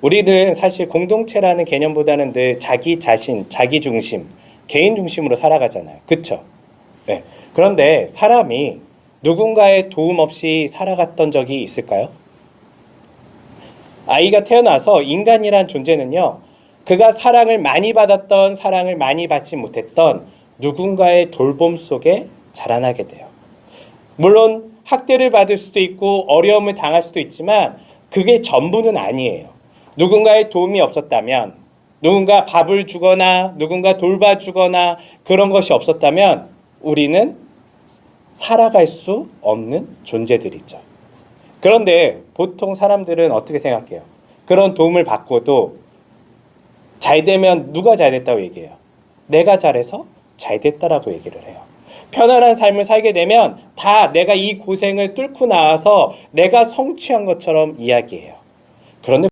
우리는 사실 공동체라는 개념보다는 늘 자기 자신, 자기 중심, 개인 중심으로 살아가잖아요. 그렇죠? 네. 그런데 사람이 누군가의 도움 없이 살아갔던 적이 있을까요? 아이가 태어나서 인간이란 존재는요. 그가 사랑을 많이 받았던 사랑을 많이 받지 못했던 누군가의 돌봄 속에 자라나게 돼요. 물론 학대를 받을 수도 있고 어려움을 당할 수도 있지만 그게 전부는 아니에요. 누군가의 도움이 없었다면 누군가 밥을 주거나 누군가 돌봐주거나 그런 것이 없었다면 우리는 살아갈 수 없는 존재들이죠. 그런데 보통 사람들은 어떻게 생각해요? 그런 도움을 받고도 잘 되면 누가 잘 됐다고 얘기해요? 내가 잘해서 잘 됐다라고 얘기를 해요. 편안한 삶을 살게 되면 다 내가 이 고생을 뚫고 나와서 내가 성취한 것처럼 이야기해요. 그런데